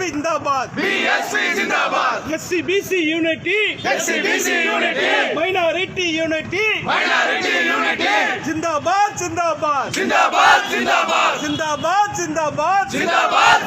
BSP ஜிந்தாபாத் BSP zindabad SC BC unity SC BC unity minority unity minority unity zindabad ஜிந்தாபாத் ஜிந்தாபாத் ஜிந்தாபாத் ஜிந்தாபாத் ஜிந்தாபாத் ஜிந்தாபாத்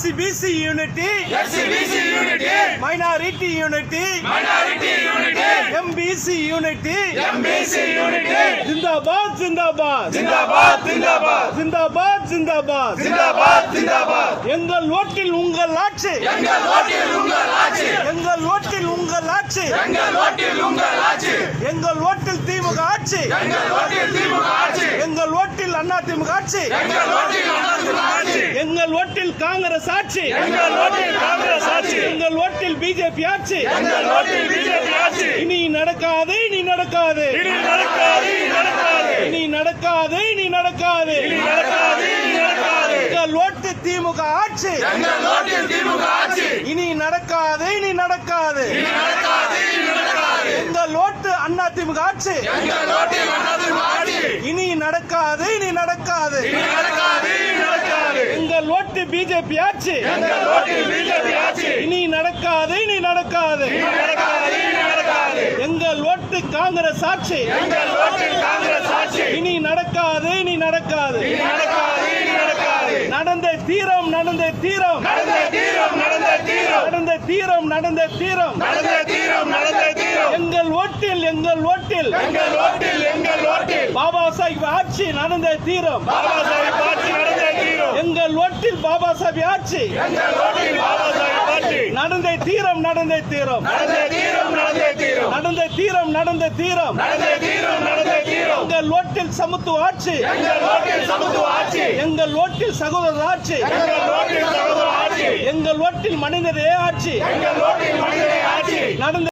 zindabad SC BC unity SC BC unity minority unity minority unity MBC unity MBC unity zindabad ஜிந்தாபாத் ஜிந்தாபாத் ஜிந்தாபாத் ஜிந்தாபாத் ஜிந்தாபாத் ஜிந்தாபாத் ஜிந்தாபாத் எங்கள் ஓட்டில் உங்கள் ஆட்சி. எங்கள் ஓட்டில் உங்கள் ஆட்சி. எங்கள் ஓட்டில் உங்கள் ஆட்சி. எங்கள் ஓட்டில் உங்கள் ஆட்சி. எங்கள் ஓட்டில் திமுக ஆட்சி. எங்கள் ஓட்டில் திமுக ஆட்சி. எங்கள் ஓட்டில் அண்ணா திமுக ஆட்சி. எங்கள் ஓட்டில் எங்கள் ஓட்டில் காங்கிரஸ் ஆட்சி. எங்கள் ஓட்டில் காங்கிரஸ் ஆட்சி. எங்கள் ஓட்டில் பிஜேபி ஆட்சி. எங்கள் ஓட்டில் பிஜேபி ஆட்சி. இனி நடக்காது இனி நடக்காது. இனி நடக்காது இனி நடக்காது. இனி நடக்காது இனி நடக்காது. இனி நடக்காது இனி நடக்காது. எங்கள் ஓட்டு திமுக ஆட்சி. எங்கள் ஓட்டில் திமுக ஆட்சி. இனி நடக்காது இனி நடக்காது. இனி நடக்காது இனி நடக்காது. எங்கள் ஓட்டு அண்ணா திமுக ஆட்சி. எங்கள் ஓட்டில் அதிமுக ஆட்சி. இனி நடக்காது இனி நடக்காது இனி நடக்காது. இனி நடக்காது எங்கள் ஓட்டு பிஜேபி ஆட்சி. எங்கள் பிஜேபி ஆட்சி. இனி நடக்காது இனி நடக்காது. இனி நடக்காது இனி நடக்காது. எங்கள் ஓட்டு காங்கிரஸ் ஆட்சி. எங்கள் ஓட்டில் காங்கிரஸ் ஆட்சி. இனி நடக்காது இனி நடக்காது. இனி நடக்காது இனி நடக்காது. நடந்த தீரம் நடந்த தீரம். நடந்த தீரம் நடந்த தீரம். நடந்த தீரம் நடந்த தீரம். நடந்த தீரம் நடந்த தீரம். எங்கள் ஓட்டில் எங்கள் ஓட்டில். எங்கள் ஓட்டில் எங்கள் ஓட்டில். பாபா சாஹிப் ஆட்சி நடந்த தீரம். பாபா எங்கள் ஓட்டில் பாபா சாஹிப் ஆட்சி. நடந்த தீரம் நடந்த தீரம். நடந்த தீரம் நடந்த தீரம். எங்கள் ஓட்டில் சமத்துவ ஆட்சி. எங்கள் ஓட்டில் சகோதரர் ஆட்சி. எங்கள் ஓட்டில் மனிதரே ஆட்சி. நடந்த